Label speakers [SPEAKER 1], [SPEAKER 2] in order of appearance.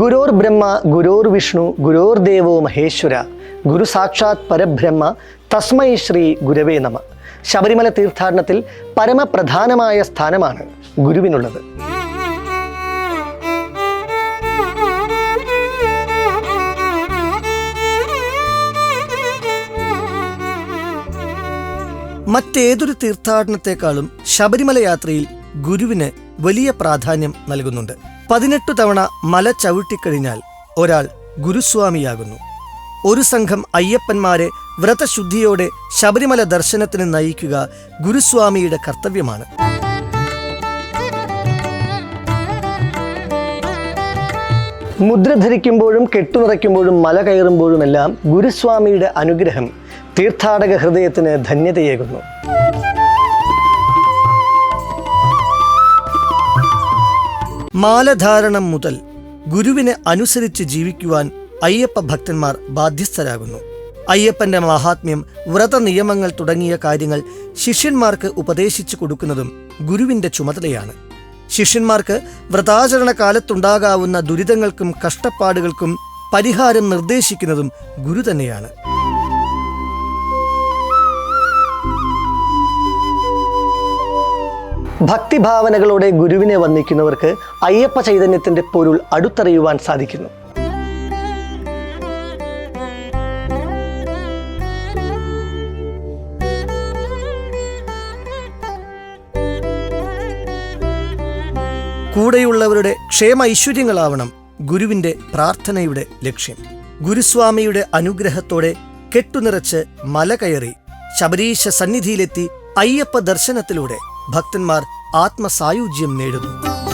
[SPEAKER 1] ഗുരോർ ബ്രഹ്മ ഗുരോർ വിഷ്ണു ഗുരോർ ദേവോ മഹേശ്വര ഗുരു സാക്ഷാത് പരബ്രഹ്മ തസ്മൈ ശ്രീ ഗുരവേ നമ. ശബരിമല തീർത്ഥാടനത്തിൽ പരമപ്രധാനമായ സ്ഥാനമാണ് ഗുരുവിനുള്ളത്. മറ്റേതൊരു തീർത്ഥാടനത്തെക്കാളും ശബരിമല യാത്രയിൽ ഗുരുവിന് വലിയ പ്രാധാന്യം നൽകുന്നുണ്ട്. പതിനെട്ടു തവണ മല ചവിട്ടിക്കഴിഞ്ഞാൽ ഒരാൾ ഗുരുസ്വാമിയാകുന്നു. ഒരു സംഘം അയ്യപ്പന്മാരെ വ്രതശുദ്ധിയോടെ ശബരിമല ദർശനത്തിന് നയിക്കുക ഗുരുസ്വാമിയുടെ കർത്തവ്യമാണ്. മുദ്ര ധരിക്കുമ്പോഴും കെട്ടുനിറയ്ക്കുമ്പോഴും മല കയറുമ്പോഴുമെല്ലാം ഗുരുസ്വാമിയുടെ അനുഗ്രഹം തീർത്ഥാടക ഹൃദയത്തിന് ധന്യതയേകുന്നു. മാലധാരണം മുതൽ ഗുരുവിനെ അനുസരിച്ച് ജീവിക്കുവാൻ അയ്യപ്പ ഭക്തന്മാർ ബാധ്യസ്ഥരാകുന്നു. അയ്യപ്പന്റെ മഹാത്മ്യം വ്രത നിയമങ്ങൾ തുടങ്ങിയ കാര്യങ്ങൾ ശിഷ്യന്മാർക്ക് ഉപദേശിച്ചു കൊടുക്കുന്നതും ഗുരുവിന്റെ ചുമതലയാണ്. ശിഷ്യന്മാർക്ക് വ്രതാചരണ കാലത്തുണ്ടാകാവുന്ന ദുരിതങ്ങൾക്കും കഷ്ടപ്പാടുകൾക്കും പരിഹാരം നിർദ്ദേശിക്കുന്നതും ഗുരു തന്നെയാണ്. ഭക്തിഭാവനകളോടെ ഗുരുവിനെ വന്ദിക്കുന്നവർക്ക് അയ്യപ്പ ചൈതന്യത്തിന്റെ പൊരുൾ അടുത്തറിയുവാൻ സാധിക്കുന്നു. കൂടെയുള്ളവരുടെ ക്ഷേമ ഐശ്വര്യങ്ങളാവണം ഗുരുവിന്റെ പ്രാർത്ഥനയുടെ ലക്ഷ്യം. ഗുരുസ്വാമിയുടെ അനുഗ്രഹത്തോടെ കെട്ടുനിറച്ച് മല കയറി ശബരീശ സന്നിധിയിലെത്തി അയ്യപ്പ ദർശനത്തിലൂടെ ഭക്തന്മാർ ആത്മസായുജ്യം നേടുന്നു.